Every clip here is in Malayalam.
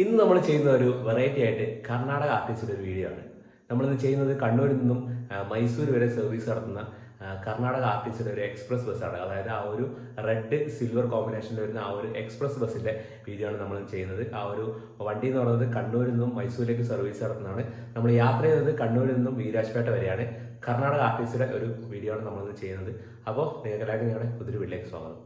ഇന്ന് നമ്മൾ ചെയ്യുന്ന ഒരു വെറൈറ്റി ആയിട്ട് കർണാടക ആർട്ടിസ്റ്റിന്റെ ഒരു വീഡിയോ ആണ്. നമ്മളിന്ന് ചെയ്യുന്നത് കണ്ണൂരിൽ നിന്നും മൈസൂർ വരെ സർവീസ് നടത്തുന്ന കർണാടക ആർട്ടിസ്റ്റിന്റെ ഒരു എക്സ്പ്രസ് ബസ്സാണ് അതായത് ആ ഒരു റെഡ് സിൽവർ കോമ്പിനേഷനിൽ വരുന്ന ആ ഒരു എക്സ്പ്രസ് ബസ്സിന്റെ വീഡിയോ ആണ് നമ്മൾ ചെയ്യുന്നത്. ആ ഒരു വണ്ടി എന്ന് പറയുന്നത് കണ്ണൂരിൽ നിന്നും മൈസൂരിലേക്ക് സർവീസ് നടത്തുന്നതാണ്. നമ്മൾ യാത്ര ചെയ്യുന്നത് കണ്ണൂരിൽ നിന്നും വീരാജ്പേട്ട വരെയാണ്. കർണാടക ആർട്ടിസ്റ്റിന്റെ ഒരു വീഡിയോ ആണ് നമ്മളിന്ന് ചെയ്യുന്നത്. അപ്പോൾ നിങ്ങൾക്ക് എല്ലാവർക്കും ഞങ്ങളുടെ പുതിയൊരു വീട്ടിലേക്ക് സ്വാഗതം.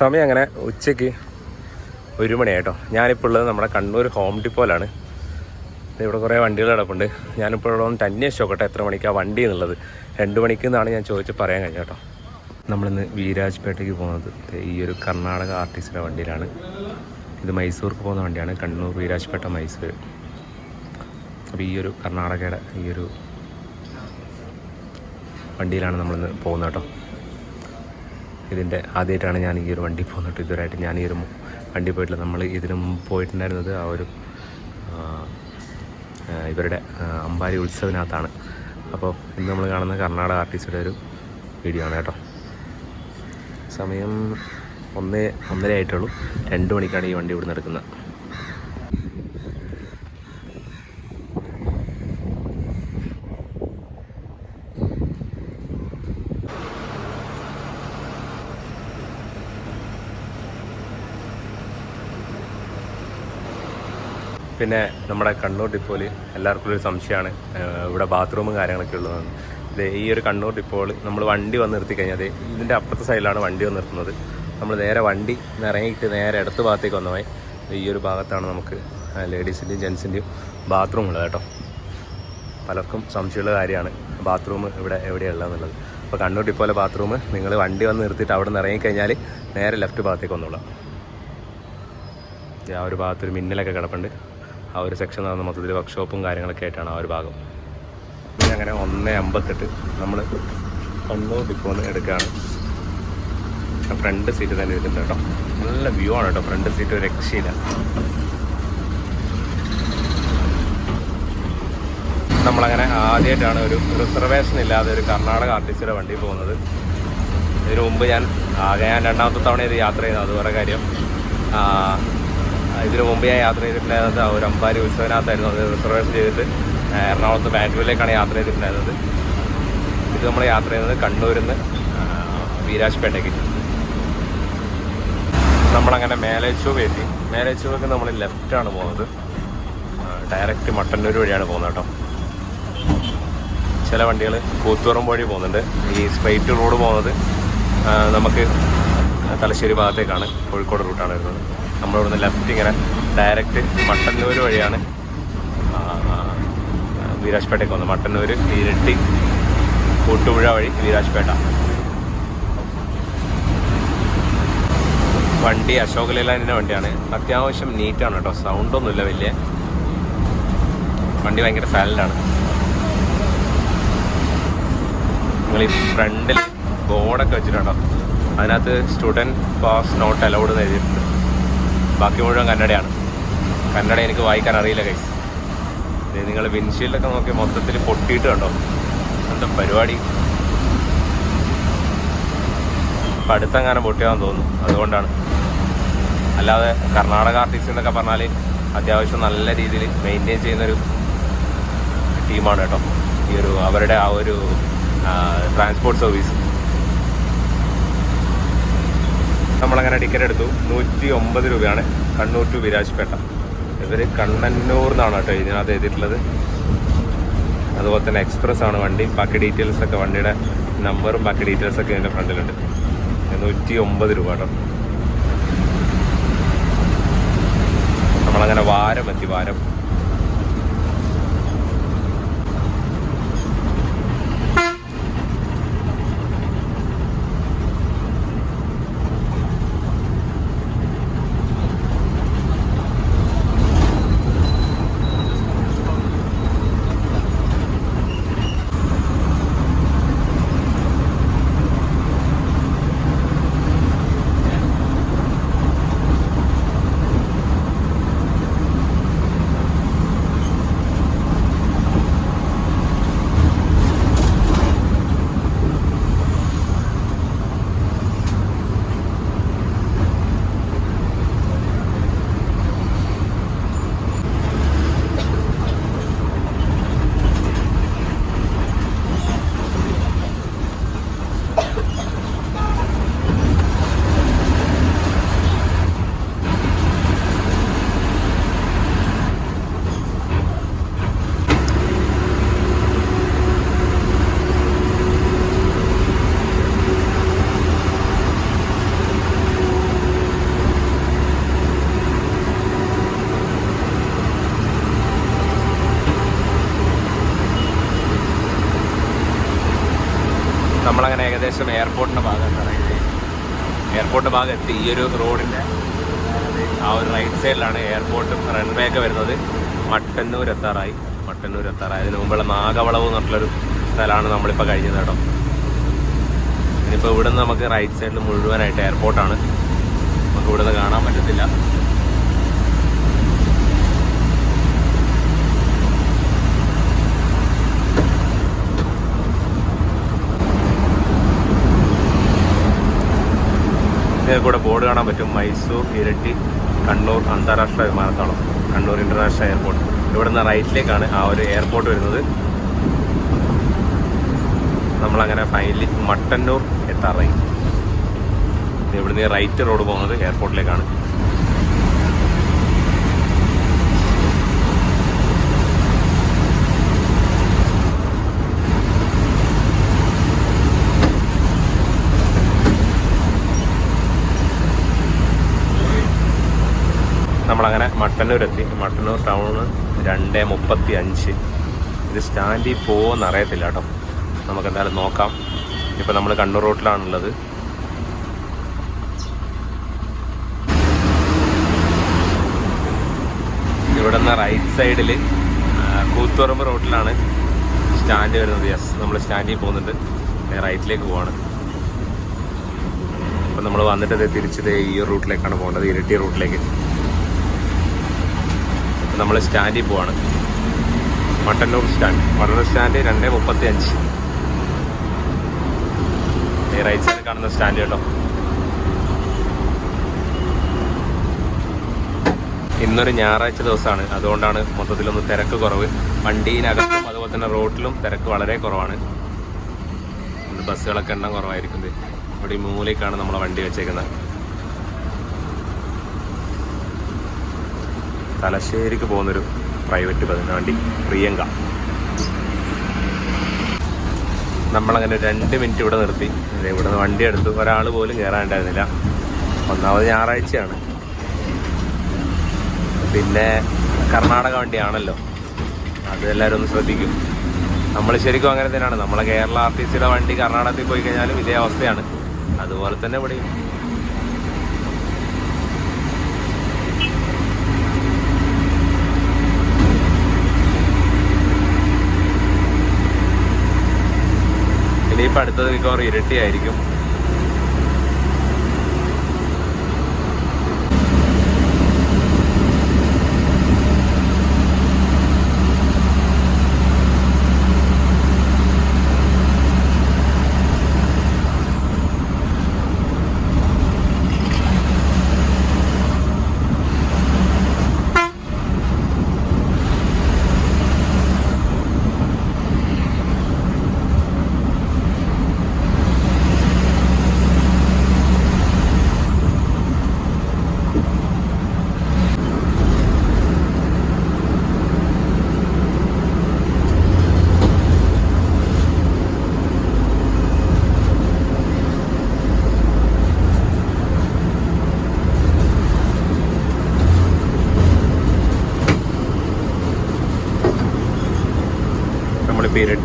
സമയം അങ്ങനെ ഉച്ചയ്ക്ക് ഒരു മണിയായിട്ടോ. ഞാനിപ്പോൾ ഉള്ളത് നമ്മുടെ കണ്ണൂർ ഹോം ഡിപ്പോയിലാണ് ഇവിടെ കുറേ വണ്ടികൾ കിടപ്പുണ്ട്. ഞാനിപ്പോൾ ഉള്ളതൊന്ന് തന്നെ നോക്കട്ടെ എത്ര മണിക്കാണ് വണ്ടി എന്നുള്ളത്. രണ്ട് മണിക്ക് എന്നാണ് ഞാൻ ചോദിച്ച് പറയാൻ കഴിഞ്ഞ കേട്ടോ. നമ്മളിന്ന് വീരാജ്പേട്ടയ്ക്ക് പോകുന്നത്. ഈ ഒരു കർണാടക ആർട്ടിസ്റ്റിന്റെ വണ്ടിയിലാണ്. ഇത് മൈസൂർക്ക് പോകുന്ന വണ്ടിയാണ്. കണ്ണൂർ വീരാജ്പേട്ട മൈസൂർ അപ്പോൾ ഈ ഒരു കർണാടകയുടെ ഈ ഒരു വണ്ടിയിലാണ് നമ്മളിന്ന് പോകുന്നത് കേട്ടോ. ഇതിന്റെ ആദ്യമായിട്ടാണ് ഞാൻ ഈ ഒരു വണ്ടി പോകുന്നത്. ഇതുവരെയായിട്ട് ഞാൻ ഈ ഒരു വണ്ടി പോയിട്ടില്ല. നമ്മൾ ഇതിനു മുമ്പ് പോയിട്ടുണ്ടായിരുന്നത് ആ ഒരു ഇവരുടെ അമ്പാരി ഉത്സവത്തിനകത്താണ് അപ്പോൾ ഇന്ന് നമ്മൾ കാണുന്ന കർണാടക ആർട്ടിസ്റ്റുടെ ഒരു വീഡിയോ ആണ് കേട്ടോ. സമയം ഒന്നേ ഒന്നര ആയിട്ടുള്ളൂ രണ്ട് മണിക്കാണ് ഈ വണ്ടി ഇവിടെ നിന്ന് എടുക്കുന്നത്. പിന്നെ നമ്മുടെ കണ്ണൂർ ഡിപ്പോയിൽ എല്ലാവർക്കും ഒരു സംശയമാണ്. ഇവിടെ ബാത്റൂമും കാര്യങ്ങളൊക്കെ ഉള്ളതെന്ന് ഇത് ഈ ഒരു കണ്ണൂർ ഡിപ്പോയിൽ നമ്മൾ വണ്ടി വന്ന് നിർത്തി കഴിഞ്ഞാൽ ഇതിന്റെ അപ്പുറത്തെ സൈഡിലാണ് വണ്ടി വന്ന് നിർത്തുന്നത്. നമ്മൾ നേരെ വണ്ടി നിറങ്ങിയിട്ട് നേരെ ഇടത്ത് ഭാഗത്തേക്ക് വന്നമായി ഈ ഒരു ഭാഗത്താണ് നമുക്ക് ലേഡീസിന്റെയും ജെൻസിന്റെയും ബാത്റൂം ഉള്ളത് കേട്ടോ. പലർക്കും സംശയമുള്ള കാര്യമാണ്. ബാത്റൂം ഇവിടെ എവിടെയുള്ളതെന്നുള്ളത് അപ്പോൾ കണ്ണൂർ ഡിപ്പോയിലെ ബാത്റൂം നിങ്ങൾ വണ്ടി വന്ന് നിർത്തിയിട്ട് അവിടെ നിന്ന് ഇറങ്ങിക്കഴിഞ്ഞാൽ നേരെ ലെഫ്റ്റ് ഭാഗത്തേക്ക് വന്നോളാം. ആ ഒരു ഭാഗത്തൊരു മിന്നലൊക്കെ കിടപ്പുണ്ട്. ആ ഒരു സെക്ഷൻ നടന്ന മൊത്തത്തിൽ വർക്ക്ഷോപ്പും കാര്യങ്ങളൊക്കെ ആയിട്ടാണ് ആ ഒരു ഭാഗം. പിന്നെ അങ്ങനെ ഒന്ന് അമ്പത്തെട്ട് നമ്മൾ കണ്ണൂർ ഡിപ്പോന്ന് എടുക്കുകയാണ് ഫ്രണ്ട് സീറ്റ് തന്നെ ഇരുന്നുണ്ട് കേട്ടോ. നല്ല വ്യൂ ആണ് കേട്ടോ ഫ്രണ്ട് സീറ്റ് ഒരു രക്ഷയില്ല. നമ്മളങ്ങനെ ആദ്യമായിട്ടാണ് ഒരു റിസർവേഷൻ ഇല്ലാതെ ഒരു കർണാടക ആർട്ടിസ്റ്റിയുടെ വണ്ടി പോകുന്നത്. ഇതിനു മുമ്പ് ഞാൻ ആകെ ഞാൻ രണ്ടാമത്തെ തവണ ഇത് യാത്ര ചെയ്യുന്നത് അതുപോലെ കാര്യം ഇതിനു മുമ്പ് ഞാൻ യാത്ര ചെയ്തിട്ടുണ്ടായിരുന്നത് ഒരു അമ്പാരി ഉത്സവനകത്തായിരുന്നു അത് റിസർവേഷൻ ചെയ്തിട്ട് എറണാകുളത്ത് ബാംഗ്ലൂരിലേക്കാണ് യാത്ര ചെയ്തിട്ടുണ്ടായിരുന്നത്. ഇത് നമ്മൾ യാത്ര ചെയ്യുന്നത് കണ്ണൂരിൽ നിന്ന് വീരാജ്പേട്ടയ്ക്ക് നമ്മളങ്ങനെ മേലേച്ചൂവ് എത്തി. മേലേച്ചൂവൊക്കെ നമ്മൾ ലെഫ്റ്റാണ് പോകുന്നത്. ഡയറക്റ്റ് മട്ടന്നൂർ വഴിയാണ് പോകുന്നത് കേട്ടോ. ചില വണ്ടികൾ കൂത്തുറം വഴി പോകുന്നുണ്ട്. ഈ സ്ട്രൈറ്റ് റോഡ് പോകുന്നത് നമുക്ക് തലശ്ശേരി ഭാഗത്തേക്കാണ് കോഴിക്കോട് റൂട്ടാണ് വരുന്നത്. നമ്മളിവിടുന്ന് ലെഫ്റ്റ് ഇങ്ങനെ ഡയറക്റ്റ് മട്ടന്നൂർ വഴിയാണ്. വീരാജ്പേട്ടയ്ക്ക് വന്നത്. മട്ടന്നൂർ ഇരട്ടി കൂട്ടുപുഴ വഴി വീരാജ്പേട്ട. വണ്ടി അശോക് ലൈലാൻഡിന്റെ വണ്ടിയാണ്. അത്യാവശ്യം നീറ്റാണ് കേട്ടോ. സൗണ്ടൊന്നുമില്ല വലിയ. വണ്ടി ഭയങ്കര സാലഡാണ് നിങ്ങൾ ഈ ഫ്രണ്ടിൽ ബോർഡൊക്കെ വെച്ചിട്ടുണ്ടോ? അതിനകത്ത് സ്റ്റുഡന്റ് പാസ് നോട്ട് അലൗഡ് എന്ന് എഴുതിയിട്ടുണ്ട്. ബാക്കി മുഴുവൻ കന്നഡയാണ്. കന്നഡ എനിക്ക് വായിക്കാൻ അറിയില്ല കൈസ് നിങ്ങൾ വിൻഷീൽഡൊക്കെ നോക്കി മൊത്തത്തിൽ പൊട്ടിയിട്ട് കണ്ടോ? എന്താ പരിപാടി? ഇപ്പം അടുത്തെങ്ങാനും പൊട്ടിയാന്ന് തോന്നുന്നു. അതുകൊണ്ടാണ്. അല്ലാതെ കർണാടക ആർട്ടിസ്റ്റ് എന്നൊക്കെ പറഞ്ഞാൽ അത്യാവശ്യം നല്ല രീതിയിൽ മെയിന്റെയിൻ ചെയ്യുന്നൊരു ടീമാണ് കേട്ടോ. ഈ ഒരു അവരുടെ ആ ഒരു ട്രാൻസ്പോർട്ട് സർവീസ് നമ്മളങ്ങനെ ടിക്കറ്റ് എടുത്തു. നൂറ്റി ഒമ്പത് രൂപയാണ് കണ്ണൂർ ടു വിരാജ്പേട്ട. ഇവർ കണ്ണന്നൂർ എന്നാണ് കേട്ടോ ഇതിനകത്ത് എഴുതിയിട്ടുള്ളത്. അതുപോലെ തന്നെ എക്സ്പ്രസ് ആണ് വണ്ടി. ബാക്കി ഡീറ്റെയിൽസ് ഒക്കെ വണ്ടിയുടെ നമ്പറും ബാക്കി ഡീറ്റെയിൽസ് ഒക്കെ ഇതിന്റെ ഫ്രണ്ടിലുണ്ട്. നൂറ്റി ഒമ്പത് രൂപ കേട്ടോ. നമ്മളങ്ങനെ വാരം എത്തി വാരം. ഏകദേശം എയർപോർട്ടിന്റെ ഭാഗത്താണ് എയർപോർട്ട് ഭാഗം എത്തി ഈ ഒരു റോഡിന്റെ ആ ഒരു റൈറ്റ് സൈഡിലാണ് എയർപോർട്ടും റൺവേ ഒക്കെ വരുന്നത്. മട്ടന്നൂർ എത്താറായി. മട്ടന്നൂർ എത്താറായി. അതിന് മുമ്പുള്ള നാഗവളവ് എന്ന് പറഞ്ഞിട്ടുള്ളൊരു സ്ഥലമാണ് നമ്മളിപ്പോൾ കഴിഞ്ഞത് കേട്ടോ. ഇനിയിപ്പോൾ ഇവിടുന്ന് നമുക്ക് റൈറ്റ് സൈഡിൽ മുഴുവനായിട്ട് എയർപോർട്ടാണ് നമുക്ക് ഇവിടുന്ന് കാണാൻ പറ്റത്തില്ല. കൂടെ ബോർഡ് കാണാൻ പറ്റും. മൈസൂർ ഇരട്ടി കണ്ണൂർ അന്താരാഷ്ട്ര വിമാനത്താവളം. Kannur international airport. ഇവിടുന്ന് റൈറ്റിലേക്കാണ് ആ ഒരു എയർപോർട്ട് വരുന്നത്. നമ്മളങ്ങനെ ഫൈനലി മട്ടന്നൂർ എത്താറായി. ഇവിടുന്ന് റൈറ്റ് റോഡ് പോകുന്നത് എയർപോർട്ടിലേക്കാണ് നമ്മളങ്ങനെ മട്ടന്നൂർ എത്തി മട്ടന്നൂർ ടൗണ് രണ്ട് മുപ്പത്തി അഞ്ച്. ഇത് സ്റ്റാൻഡിൽ പോകുമെന്ന് അറിയത്തില്ല കേട്ടോ. നമുക്ക് എന്തായാലും നോക്കാം. ഇപ്പം നമ്മൾ കണ്ണൂർ റോട്ടിലാണുള്ളത്. ഇവിടെ നിന്ന് റൈറ്റ് സൈഡിൽ കൂത്തുറമ്പ് റോട്ടിലാണ് സ്റ്റാൻഡ് വരുന്നത്. യെസ് നമ്മൾ സ്റ്റാൻഡിൽ പോകുന്നുണ്ട്. റൈറ്റിലേക്ക് പോവാണ്. അപ്പം നമ്മൾ വന്നിട്ട് തിരിച്ചത് ഈ റൂട്ടിലേക്കാണ് പോകേണ്ടത്. ഇരട്ടി റൂട്ടിലേക്ക്. നമ്മൾ സ്റ്റാൻഡിൽ പോവാണ്. മട്ടന്നൂർ സ്റ്റാൻഡ്. മട്ടന്നൂർ സ്റ്റാൻഡ് രണ്ട് മുപ്പത്തി അഞ്ച് ഈ റൈറ്റ് സൈഡിൽ കാണുന്ന സ്റ്റാൻഡ് കേട്ടോ. ഇന്നൊരു ഞായറാഴ്ച ദിവസമാണ്. അതുകൊണ്ടാണ് മൊത്തത്തിലൊന്ന് തിരക്ക് കുറവ്. വണ്ടിയിനകത്തും അതുപോലെ തന്നെ റോഡിലും തിരക്ക് വളരെ കുറവാണ്. ബസ്സുകളൊക്കെ എണ്ണം കുറവായിരിക്കും അവിടെ ഈ മൂലയ്ക്കാണ് നമ്മളെ വണ്ടി വെച്ചേക്കുന്നത് തലശ്ശേരിക്ക് പോകുന്നൊരു പ്രൈവറ്റ് ബസ് വണ്ടി പ്രിയങ്ക. നമ്മളങ്ങനെ രണ്ട് മിനിറ്റ് ഇവിടെ നിർത്തി. ഇവിടെ നിന്ന് വണ്ടി എടുത്തു. ഒരാൾ പോലും കയറാനുണ്ടായിരുന്നില്ല ഒന്നാമത് ഞായറാഴ്ചയാണ്. പിന്നെ കർണാടക വണ്ടിയാണല്ലോ. അത് എല്ലാവരും ഒന്ന് ശ്രദ്ധിക്കും. നമ്മൾ ശരിക്കും അങ്ങനെ തന്നെയാണ്. നമ്മളെ കേരള ആർ ടി സിയുടെ വണ്ടി കർണാടകത്തിൽ പോയി കഴിഞ്ഞാലും ഇതേ അവസ്ഥയാണ്. അതുപോലെ തന്നെ ഇവിടെയും. ഇനിയിപ്പോൾ അടുത്തത് മിക്കവാറും ഇരട്ടിയായിരിക്കും.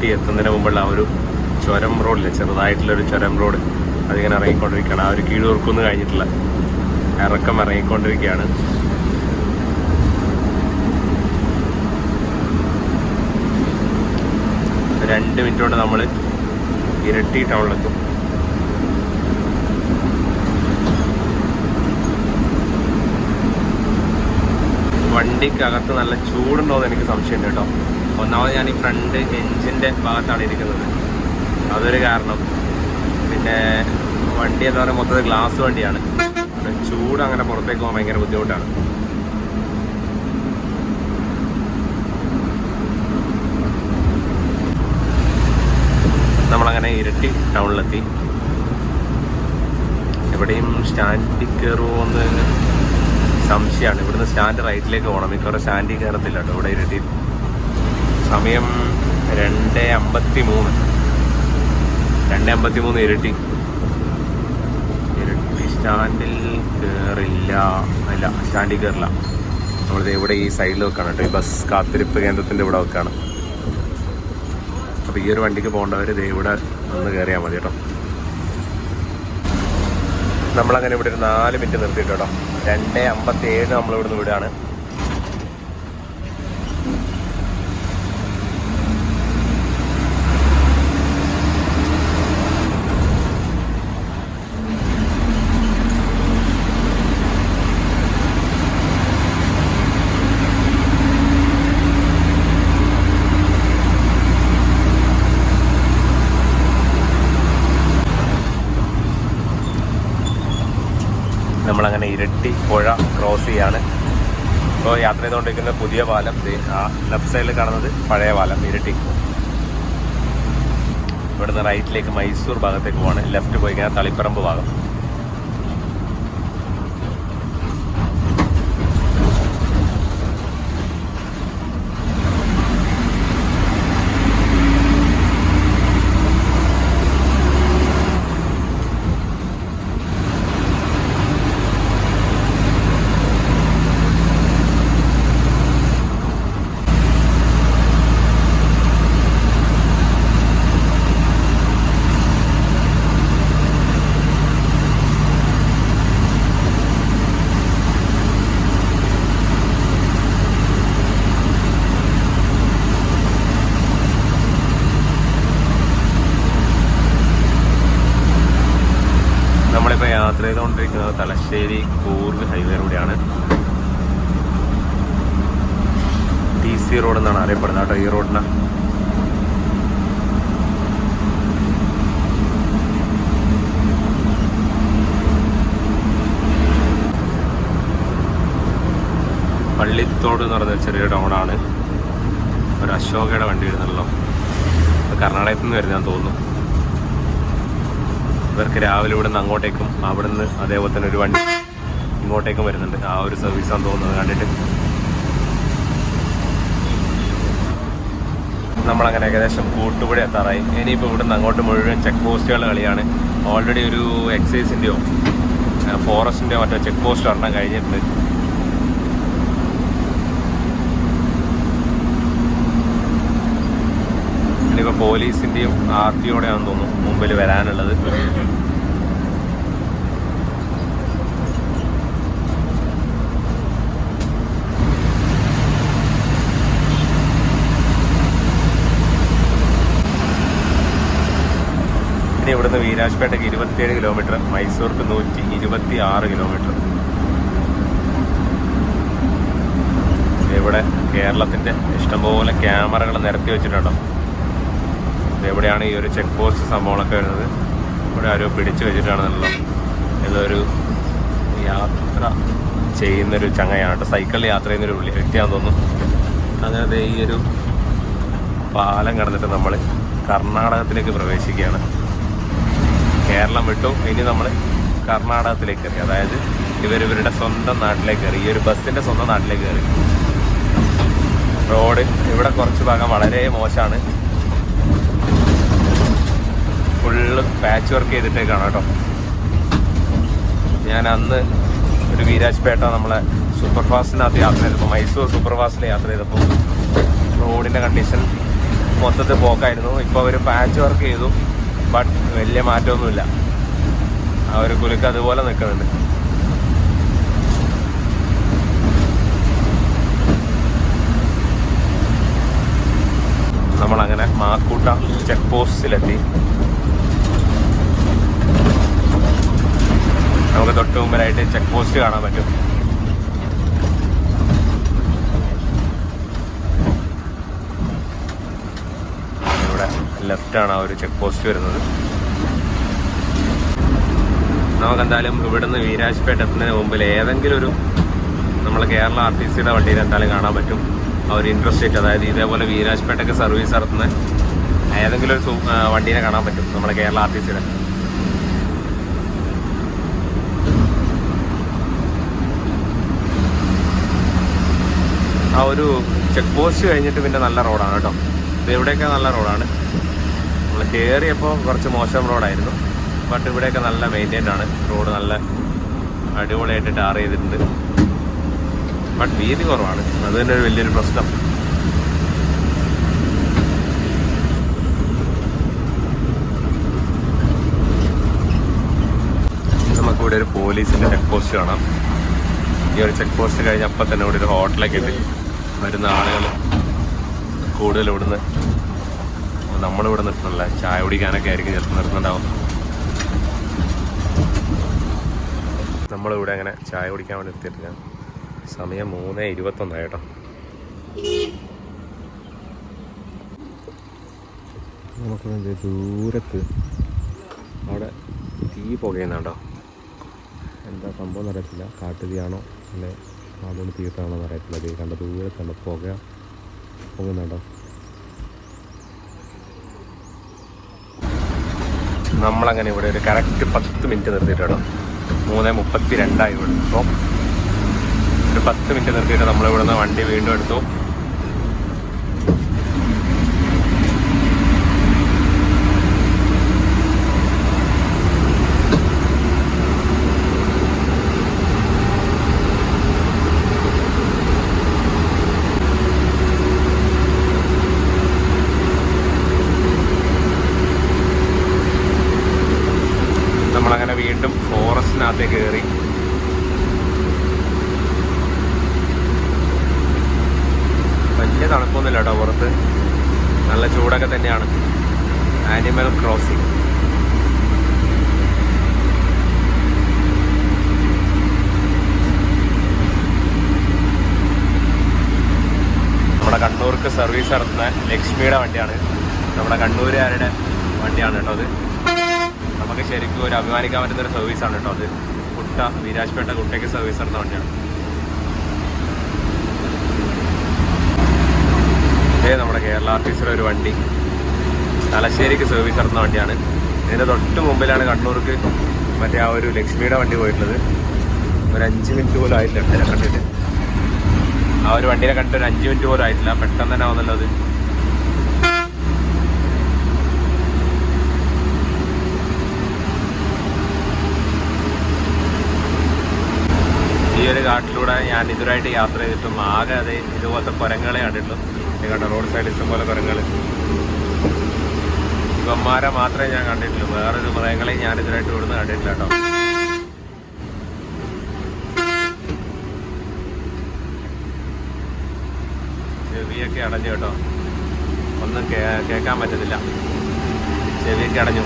ഇരട്ടി എത്തുന്നതിന് മുമ്പുള്ള ആ ഒരു ചുരം ചെറുതായിട്ടുള്ള ഒരു ചുരം റോഡ്. അതിങ്ങനെ ഇറങ്ങിക്കൊണ്ടിരിക്കുകയാണ്. ആ ഒരു കീഴൂർക്കൊന്നും കഴിഞ്ഞിട്ടില്ല ഇറക്കം ഇറങ്ങിക്കൊണ്ടിരിക്കുകയാണ്. രണ്ട് മിനിറ്റ് കൊണ്ട് നമ്മൾ ഇരട്ടി ടൗണിലെത്തും. വണ്ടിക്കകത്ത് നല്ല ചൂടുണ്ടോ എന്ന് എനിക്ക് സംശയമുണ്ട് കേട്ടോ. ഒന്നാമത് ഞാൻ ഈ ഫ്രണ്ട് എൻജിന്റെ ഭാഗത്താണ് ഇരിക്കുന്നത്. അതൊരു കാരണം. പിന്നെ വണ്ടി എന്ന് പറഞ്ഞാൽ മൊത്തത്തിൽ ഗ്ലാസ് വണ്ടിയാണ്. ചൂട് അങ്ങനെ പുറത്തേക്ക് പോകാൻ ഭയങ്കര ബുദ്ധിമുട്ടാണ്. നമ്മളങ്ങനെ ഇരട്ടി ടൗണിലെത്തി. എവിടെയും സ്റ്റാൻഡിൽ കയറുമോ എന്ന് സംശയമാണ്. ഇവിടുന്ന് സ്റ്റാൻഡ് റൈറ്റിലേക്ക് പോകണം. മിക്കവാറും സ്റ്റാൻഡിൽ കയറത്തില്ല കേട്ടോ. ഇവിടെ ഇരട്ടി സമയം രണ്ട് അമ്പത്തി മൂന്ന് രണ്ട് അമ്പത്തി മൂന്ന് ഇരട്ടി. ഇരട്ടി സ്റ്റാൻഡിൽ കയറില്ല അല്ല സ്റ്റാൻഡിൽ കയറില്ല നമ്മളിത് ഇവിടെ ഈ സൈഡിൽ വെക്കാണ് കേട്ടോ. ഈ ബസ് കാത്തിരിപ്പ് കേന്ദ്രത്തിന്റെ ഇവിടെ വെക്കാണ്. അപ്പോൾ ഈ ഒരു വണ്ടിക്ക് പോകേണ്ടവർ ഇത് ഇവിടെ ഒന്ന് കയറിയാൽ മതി കേട്ടോ. നമ്മളങ്ങനെ ഇവിടെ ഒരു നാല് മിനിറ്റ് നിർത്തിയിട്ടോ രണ്ട് അമ്പത്തി ഏഴ് നമ്മൾ ഇവിടുന്ന് വിടുകയാണ് നമ്മളങ്ങനെ ഇരട്ടി പുഴ ക്രോസ് ചെയ്യാണ്. ഇപ്പോൾ യാത്ര ചെയ്തുകൊണ്ടിരിക്കുന്ന പുതിയ പാലം ആ ലെഫ്റ്റ് സൈഡിൽ കാണുന്നത് പഴയ പാലം ഇരട്ടി. ഇവിടുന്ന് റൈറ്റിലേക്ക് മൈസൂർ ഭാഗത്തേക്ക് പോവാണ്. ലെഫ്റ്റ് പോയി കഴിഞ്ഞാൽ തളിപ്പറമ്പ് ഭാഗം നമ്മളിപ്പോൾ യാത്ര ചെയ്തുകൊണ്ടിരിക്കുന്നത് തലശ്ശേരി കൂർഗ് ഹൈവേയിലൂടെയാണ് ടി സി റോഡ് എന്നാണ് അറിയപ്പെടുന്നത് കേട്ടോ ഈ റോഡിന് പള്ളിത്തോട് എന്ന് പറയുന്ന ചെറിയ ടൗണാണ്. ഒരു അശോകയുടെ വണ്ടി വരുന്നല്ലോ അത് കർണാടകത്തിൽ നിന്ന് വരുന്നതാന്ന് തോന്നുന്നു. ഇവർക്ക് രാവിലെ ഇവിടെ നിന്ന് അങ്ങോട്ടേക്കും അവിടെ നിന്ന് അതേപോലെ തന്നെ ഒരു വണ്ടി ഇങ്ങോട്ടേക്കും വരുന്നുണ്ട്. ആ ഒരു സർവീസാന്ന് തോന്നുന്നത് കണ്ടിട്ട്. നമ്മളങ്ങനെ ഏകദേശം കൂട്ടുപുഴ എത്താറായി. ഇനിയിപ്പോൾ ഇവിടെ നിന്ന് അങ്ങോട്ട് മുഴുവൻ ചെക്ക് പോസ്റ്റുകളുടെ കളിയാണ്. ഓൾറെഡി ഒരു എക്സൈസിന്റെയോ ഫോറസ്റ്റിന്റെയോ മറ്റോ ചെക്ക് പോസ്റ്റ് ഒരെണ്ണം കഴിഞ്ഞിട്ടുണ്ട്. പോലീസിന്റെയും ആർ തോന്നുന്നു മുമ്പിൽ വരാനുള്ളത്. ഇനി ഇവിടുന്ന് വീരാജ്പേട്ടയ്ക്ക് ഇരുപത്തിയേഴ് കിലോമീറ്റർ മൈസൂർക്ക് നൂറ്റി ഇരുപത്തി ആറ് കിലോമീറ്റർ. ഇവിടെ കേരളത്തിന്റെ ഇഷ്ടംപോലെ ക്യാമറകൾ നിരത്തി വെച്ചിട്ടുണ്ടോ എവിടെയാണ് ഈ ഒരു ചെക്ക് പോസ്റ്റ് സംഭവങ്ങളൊക്കെ വരുന്നത്? ഇവിടെ ആരോ പിടിച്ചു വെച്ചിട്ടാണെന്നുള്ള ഇതൊരു യാത്ര ചെയ്യുന്നൊരു ചങ്ങയാണ് കേട്ടോ. സൈക്കിളിൽ യാത്ര ചെയ്യുന്നൊരു വ്യക്തിയാണെന്ന് തോന്നുന്നു. അങ്ങനെ ഈ ഒരു പാലം കടന്നിട്ട് നമ്മൾ കർണാടകത്തിലേക്ക് പ്രവേശിക്കുകയാണ്. കേരളം വിട്ടു ഇനി നമ്മൾ കർണാടകത്തിലേക്ക് കയറി അതായത് ഇവരിവരുടെ സ്വന്തം നാട്ടിലേക്ക് കയറി ഈ ഒരു ബസ്സിന്റെ സ്വന്തം നാട്ടിലേക്ക് കയറി. റോഡ് ഇവിടെ കുറച്ച് ഭാഗം വളരെ മോശമാണ്. ഫുള്ള് പാച്ച് വർക്ക് ചെയ്തിട്ടേക്കാണ് കേട്ടോ. ഞാൻ അന്ന് ഒരു വീരാജ്പേട്ട നമ്മളെ സൂപ്പർഫാസ്റ്റിനകത്ത് യാത്ര ചെയ്തപ്പോൾ മൈസൂർ സൂപ്പർഫാസ്റ്റിൽ യാത്ര ചെയ്തപ്പോൾ റോഡിന്റെ കണ്ടീഷൻ മൊത്തത്തിൽ പോക്കായിരുന്നു. ഇപ്പോൾ അവർ പാച്ച് വർക്ക് ചെയ്തു ബട്ട് വലിയ മാറ്റമൊന്നുമില്ല. ആ ഒരു കുലുക്ക് അതുപോലെ നിൽക്കുന്നുണ്ട്. നമ്മളങ്ങനെ മാക്കൂട്ട ചെക്ക് പോസ്റ്റിലെത്തി നമുക്ക് തൊട്ട് മുമ്പിലായിട്ട് ചെക്ക് പോസ്റ്റ് കാണാൻ പറ്റും. ഇവിടെ ലെഫ്റ്റാണ് ആ ഒരു ചെക്ക് പോസ്റ്റ് വരുന്നത്. നമുക്കെന്തായാലും ഇവിടുന്ന് വീരാജ്പേട്ട എത്തുന്നതിന് മുമ്പിൽ ഏതെങ്കിലും ഒരു നമ്മളെ കേരള ആർ ടി സിയുടെ വണ്ടിയിൽ എന്തായാലും കാണാൻ പറ്റും. ആ ഒരു ഇൻട്രസ്റ്റേറ്റ് അതായത് ഇതേപോലെ വീരാജ്പേട്ടയ്ക്ക് സർവീസ് നടത്തുന്ന ഏതെങ്കിലും ഒരു വണ്ടീനെ കാണാൻ പറ്റും നമ്മുടെ കേരള ആർ ടി സിയുടെ ആ ഒരു ചെക്ക് പോസ്റ്റ് കഴിഞ്ഞിട്ട് പിന്നെ നല്ല റോഡാണ് കേട്ടോ. ഇത് ഇവിടെയൊക്കെ നല്ല റോഡാണ് നമ്മൾ കയറിയപ്പോൾ കുറച്ച് മോശം റോഡായിരുന്നു ബട്ട് ഇവിടെയൊക്കെ നല്ല മെയിന്റൈൻഡ് ആണ്. റോഡ് നല്ല അടിപൊളിയായിട്ട് ടാർ ചെയ്തിട്ടുണ്ട്. ബട്ട് വീതി കുറവാണ്. അത് തന്നെ ഒരു വലിയൊരു പ്രശ്നം. നമുക്കിവിടെ ഒരു പോലീസിന്റെ ചെക്ക് പോസ്റ്റ് കാണാം. ഈ ഒരു ചെക്ക് പോസ്റ്റ് കഴിഞ്ഞ അപ്പം തന്നെ ഇവിടെ ഒരു ഹോട്ടലൊക്കെ ഉണ്ട്. വരുന്ന ആളുകൾ കൂടുതൽ ഇവിടുന്ന് നമ്മളിവിടെ നിർത്തുന്നില്ല ചായ കുടിക്കാനൊക്കെ ആയിരിക്കും ചിലപ്പോൾ നിർത്തുന്നുണ്ടാവും നമ്മളിവിടെ അങ്ങനെ ചായ കുടിക്കാൻ വേണ്ടി എത്തിയിട്ടില്ല സമയം മൂന്ന് ഇരുപത്തൊന്നായി കേട്ടോ. നമുക്കിവിടെ ദൂരത്ത് അവിടെ തീ പുകയുന്നുണ്ടോ? എന്താ സംഭവം നടക്കില്ല കാട്ടുതീയാണോ? അല്ലെ? ആളുകൾ തീർത്താണെന്ന് അറിയത്തില്ല അത് കണ്ട ദൂരെ കണ്ട പുക പൊങ്ങുന്നുണ്ടോ? നമ്മളങ്ങനെ ഇവിടെ ഒരു കറക്റ്റ് പത്ത് മിനിറ്റ് നിർത്തിയിട്ടോ മൂന്ന് മുപ്പത്തി രണ്ടായി ഇവിടെ. ഇപ്പോൾ ഒരു പത്ത് മിനിറ്റ് നിർത്തിയിട്ട് നമ്മൾ ഇവിടുന്ന് വണ്ടി വീണ്ടും എടുത്തു നമ്മളങ്ങനെ വീണ്ടും ഫോറസ്റ്റിനകത്തേക്ക് കയറി വലിയ തണുപ്പൊന്നുമില്ല കേട്ടോ പുറത്ത് നല്ല ചൂടൊക്കെ തന്നെയാണ് ആനിമൽ ക്രോസിംഗ് നമ്മുടെ കണ്ണൂർക്ക് സർവീസ് നടത്തുന്ന ലക്ഷ്മിയുടെ വണ്ടിയാണ് നമ്മുടെ കണ്ണൂരുകാരുടെ വണ്ടിയാണ് കേട്ടോ അത് നമുക്ക് ശരിക്കും ഒരു അഭിമാനിക്കാൻ പറ്റുന്ന ഒരു സർവീസാണ് കേട്ടോ അത്. കുട്ട വീരാജ്പേട്ട കുട്ടയ്ക്ക് സർവീസ് നടന്ന വണ്ടിയാണ്. ഇതേ നമ്മുടെ കേരള ആർ ഒരു വണ്ടി. തലശ്ശേരിക്ക് സർവീസ് നടത്തുന്ന വണ്ടിയാണ്. ഇതിന്റെ തൊട്ട് മുമ്പിലാണ് കണ്ണൂർക്ക് മറ്റേ ആ ഒരു ലക്ഷ്മിയുടെ വണ്ടി പോയിട്ടുള്ളത്. ഒരു അഞ്ച് മിനിറ്റ് പോലും ആയിട്ടില്ല. കണ്ടിട്ട്. ആ ഒരു വണ്ടിയെ കണ്ടിട്ട് ഒരു അഞ്ച് മിനിറ്റ് പോലും ആയിട്ടില്ല. പെട്ടെന്ന് തന്നെ ആവുന്നല്ലോ അത് ഒരു കാട്ടിലൂടെ ഞാൻ ഇതുവരായിട്ട് യാത്ര ചെയ്തിട്ടും ആകെ അത് ഇതുപോലത്തെ കുരങ്ങളെ കണ്ടിട്ടുള്ളൂ നിങ്ങളുടെ റോഡ് സൈഡിൽ ഇഷ്ടംപോലെ കുരങ്ങൾ ഇവന്മാരെ മാത്രമേ ഞാൻ കണ്ടിട്ടുള്ളൂ. വേറൊരു മൃഗങ്ങളെയും ഞാൻ ഇതുവരായിട്ട് ഇവിടുന്ന് കണ്ടിട്ടില്ല കേട്ടോ. ചെവിയൊക്കെ അടഞ്ഞു കേട്ടോ. ഒന്നും കേൾക്കാൻ പറ്റുന്നില്ല ചെവിയൊക്കെ അടഞ്ഞു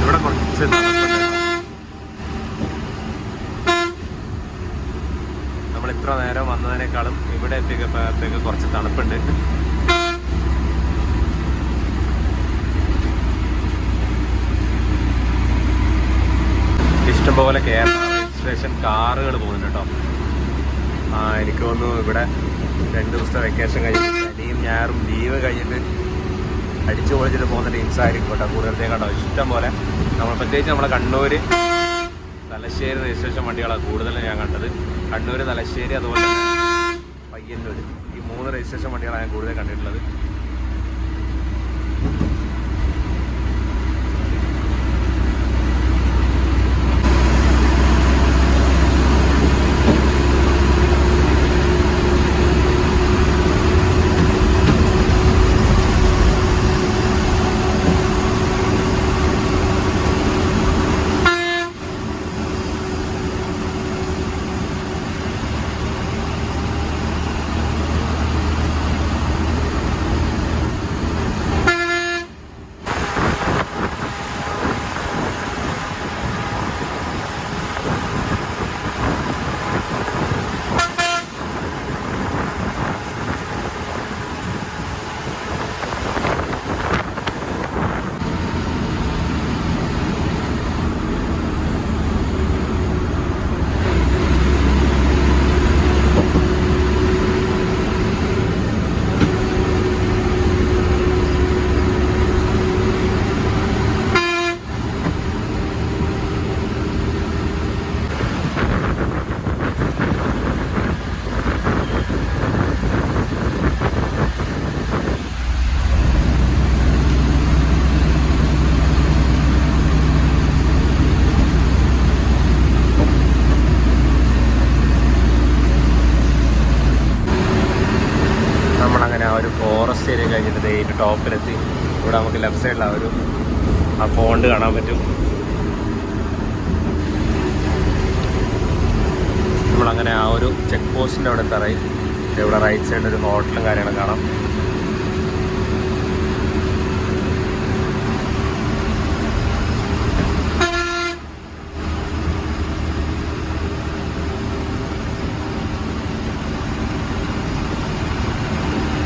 ഇവിടെ കുറച്ച് തണുപ്പുണ്ട് നമ്മൾ ഇത്ര നേരം വന്നതിനേക്കാളും ഇവിടെ എത്തിയപ്പോഴത്തേക്ക് കുറച്ച് തണുപ്പുണ്ട്. ഇഷ്ടംപോലെ കേരള രജിസ്ട്രേഷൻ കാറുകൾ പോകുന്നുണ്ട് കേട്ടോ. ആ എനിക്ക് തോന്നുന്നു ഇവിടെ രണ്ട് ദിവസത്തെ വെക്കേഷൻ കഴിഞ്ഞിട്ട് ശനിയും ഞായറും ലീവ് കഴിഞ്ഞിട്ട് അടിച്ചു പൊളിച്ചിട്ട് പോകുന്ന ടീംസ് ആയിരിക്കും കേട്ടോ കൂടുതലത്തെ കണ്ടോ ഇഷ്ടം പോലെ നമ്മൾ പ്രത്യേകിച്ച് നമ്മുടെ കണ്ണൂർ തലശ്ശേരി രജിസ്ട്രേഷൻ വണ്ടികളാണ് കൂടുതലും ഞാൻ കണ്ടത്. കണ്ണൂർ തലശ്ശേരി അതുപോലെ പയ്യന്നൂർ മൂന്ന് രജിസ്ട്രേഷൻ വണ്ടികളാണ് ഞാൻ കൂടുതൽ കണ്ടിട്ടുള്ളത്. ടോപ്പിലെത്തി. ഇവിടെ നമുക്ക് ലെഫ്റ്റ് സൈഡിൽ ആ ഒരു ആ പോണ്ട് കാണാൻ പറ്റും. നമ്മളങ്ങനെ ആ ഒരു ചെക്ക് പോസ്റ്റിന്റെ അവിടെ തറയി ഇവിടെ റൈറ്റ് സൈഡിൽ ഒരു ഹോട്ടലും കാര്യങ്ങളും കാണാം.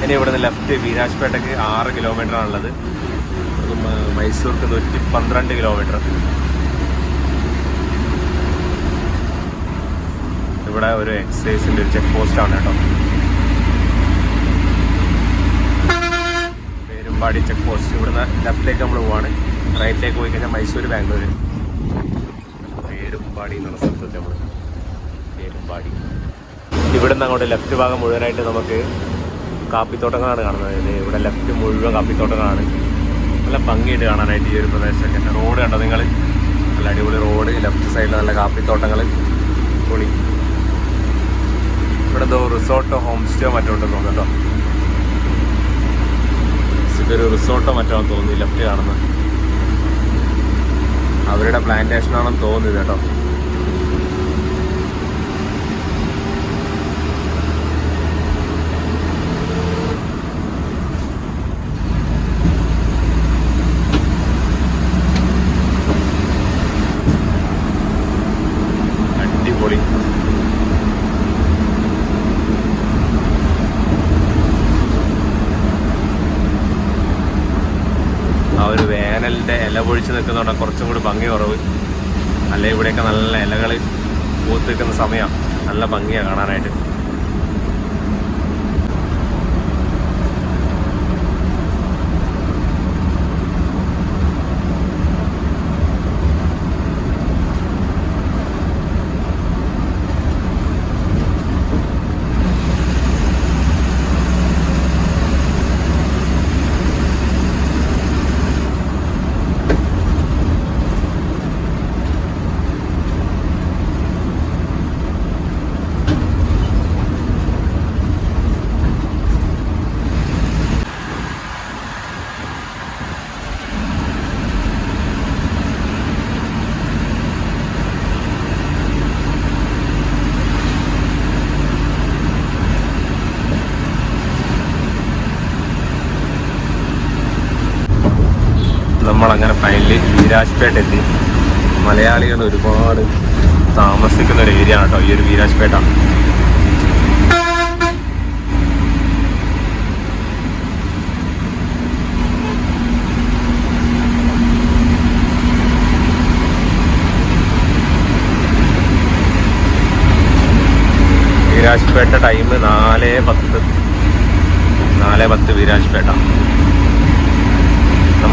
ഇനി ഇവിടുന്ന് ലെഫ്റ്റ് വീരാജ്പേട്ടയ്ക്ക് ആറ് മ- മൈസൂർക്ക് നൂറ്റി പന്ത്രണ്ട് കിലോമീറ്റർ. ഇവിടെ ഒരു എക്സൈസിന്റെ ഒരു ചെക്ക് പോസ്റ്റ് ആണ് കേട്ടോ. Perumbadi check post. ഇവിടുന്ന് ലെഫ്റ്റിലേക്ക് നമ്മൾ പോവാണ്. റൈറ്റിലേക്ക് പോയി കഴിഞ്ഞാൽ മൈസൂർ ബാംഗ്ലൂർ പേരുമ്പാടി എന്നുള്ള സ്ഥലത്തെത്തി നമ്മൾ പേരുമ്പാടി. ഇവിടുന്ന് അങ്ങോട്ട് ലെഫ്റ്റ് ഭാഗം മുഴുവനായിട്ട് നമുക്ക് കാപ്പിത്തോട്ടങ്ങളാണ് കാണുന്നത്. ഇവിടെ ലെഫ്റ്റ് മുഴുവൻ കാപ്പിത്തോട്ടങ്ങളാണ്. നല്ല ഭംഗിയായിട്ട് കാണാനായിട്ട് ഈ ഒരു പ്രദേശമൊക്കെ റോഡ് കണ്ടോ നിങ്ങൾ നല്ല അടിപൊളി റോഡ് ലെഫ്റ്റ് സൈഡിൽ നല്ല കാപ്പിത്തോട്ടങ്ങൾ പൊളി. ഇവിടെ എന്തോ റിസോർട്ടോ ഹോം സ്റ്റേയോ മറ്റോ ഉണ്ടെന്ന് തോന്നുന്നു കേട്ടോ. ഇതൊരു റിസോർട്ടോ മറ്റോ തോന്നി ലെഫ്റ്റ് കാണുന്നത്. അവരുടെ പ്ലാന്റേഷനാണെന്ന് തോന്നുന്നു കേട്ടോ അടിപൊളി ആ ഒരു വേനലിന്റെ ഇല പൊഴിച്ച് നിൽക്കുന്നതുകൊണ്ട് കുറച്ചും കൂടി ഭംഗി കുറവ്. അല്ലെ ഇവിടെയൊക്കെ നല്ല ഇലകൾ പൂത്ത് നിൽക്കുന്ന സമയമാണ് നല്ല ഭംഗിയാണ് കാണാനായിട്ട് നമ്മളങ്ങനെ ഫൈനലി വീരാജ്പേട്ട എത്തി മലയാളികൾ ഒരുപാട് താമസിക്കുന്ന ഒരു ഏരിയ കേട്ടോ ഈ ഒരു വീരാജ്പേട്ട. വീരാജ്പേട്ട ടൈം നാല് പത്ത് നാല് പത്ത് വീരാജ്പേട്ട.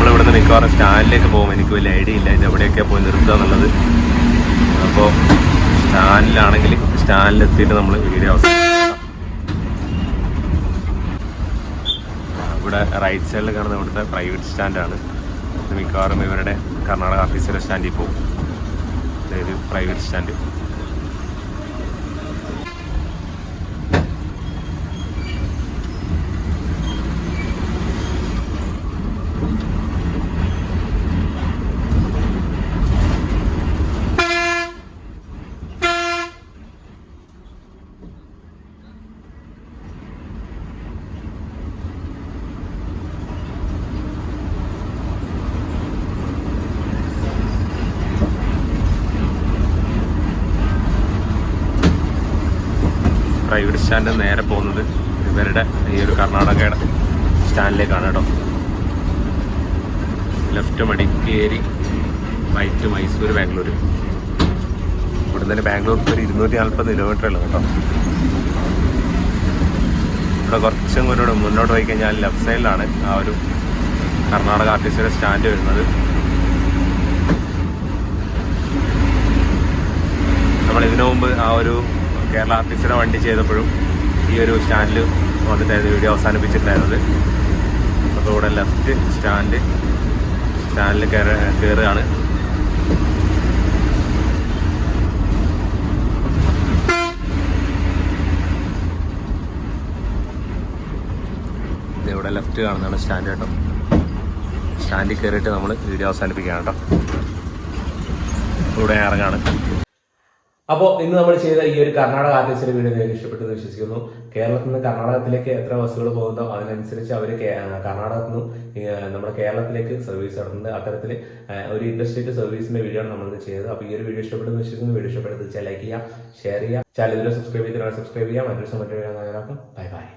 നമ്മളിവിടുന്ന് മിക്കവാറും സ്റ്റാൻഡിലേക്ക് പോകും. എനിക്ക് വലിയ ഐഡിയ ഇല്ല ഇത് എവിടെയൊക്കെ പോയി നിർത്തുക എന്നുള്ളത്. അപ്പോൾ സ്റ്റാൻഡിലാണെങ്കിൽ സ്റ്റാൻഡിലെത്തിയിട്ട് നമ്മൾ വീഡിയോ അവസാനം ഇവിടെ റൈറ്റ് സൈഡിൽ കാണുന്ന ഇവിടുത്തെ പ്രൈവറ്റ് സ്റ്റാൻഡാണ് മിക്കവാറും ഇവരുടെ കർണാടക ഓഫീസിലെ സ്റ്റാൻഡിൽ പോകും. അതായത് പ്രൈവറ്റ് സ്റ്റാൻഡ് പ്രൈവറ്റ് സ്റ്റാൻഡ് നേരെ പോകുന്നത് ഇവരുടെ ഈ ഒരു കർണാടകയുടെ സ്റ്റാൻഡിലേക്കാണ് കേട്ടോ. ലെഫ്റ്റ് മടിക്കേരി റൈറ്റ് മൈസൂർ ബാംഗ്ലൂർ ഇവിടെ നിന്ന് ബാംഗ്ലൂർക്ക് ഒരു ഇരുന്നൂറ്റി നാൽപ്പത് കിലോമീറ്റർ ഉള്ളു കേട്ടോ. ഇവിടെ കുറച്ചും കൂടെ മുന്നോട്ട് പോയി കഴിഞ്ഞാൽ ലെഫ്റ്റ് സൈഡിലാണ് ആ ഒരു കർണാടക ആർട്ടിസ്റ്റിയുടെ സ്റ്റാൻഡ് വരുന്നത്. നമ്മൾ ഇതിനു മുമ്പ് ആ ഒരു കേരള ആർട്ടിസ്റ്റിനെ വണ്ടി ചെയ്തപ്പോഴും ഈ ഒരു സ്റ്റാൻഡിൽ വന്നിട്ടായിരുന്നു വീഡിയോ അവസാനിപ്പിച്ചിട്ടുണ്ടായിരുന്നത്. അപ്പോൾ ഇവിടെ ലെഫ്റ്റ് സ്റ്റാൻഡ് സ്റ്റാൻഡിൽ കയറി കയറുകയാണ്. ഇവിടെ ലെഫ്റ്റ് കാണുന്നതാണ് സ്റ്റാൻഡ് കേട്ടോ. സ്റ്റാൻഡിൽ കയറിയിട്ട് നമ്മൾ വീഡിയോ അവസാനിപ്പിക്കുകയാണ് കേട്ടോ. ഇവിടെ ഇറങ്ങാണ്. അപ്പോൾ ഇന്ന് നമ്മൾ ചെയ്ത ഈ ഒരു കർണാടക ആർട്ടിസ്റ്റിന്റെ വീഡിയോ നിങ്ങൾക്ക് ഇഷ്ടപ്പെട്ടു എന്ന് വിശ്വസിക്കുന്നു. കേരളത്തിൽ നിന്ന് കർണാടകത്തിലേക്ക് എത്ര ബസ്സുകൾ പോകുന്നോ അതിനനുസരിച്ച് അവർ കർണാടകത്തിൽ നിന്നും നമ്മുടെ കേരളത്തിലേക്ക് സർവീസ് നടത്തുന്നത്. അത്തരത്തിൽ ഒരു ഇൻഡസ്ട്രിയുടെ സർവീസിന്റെ വീഡിയോ ആണ് നമ്മളിത് ചെയ്തത്. അപ്പോൾ ഈ ഒരു വീഡിയോ ഇഷ്ടപ്പെടുന്നു വിശ്വസിക്കുന്നു. വീഡിയോ ഇഷ്ടപ്പെടുന്നത് ലൈക്ക് ചെയ്യുക ഷെയർ ചെയ്യുക. ചാനലിൽ സബ്സ്ക്രൈബ് ചെയ്തിട്ട് സബ്സ്ക്രൈബ് ചെയ്യുക. മറ്റൊരു സമയത്ത് ബൈ ബൈ.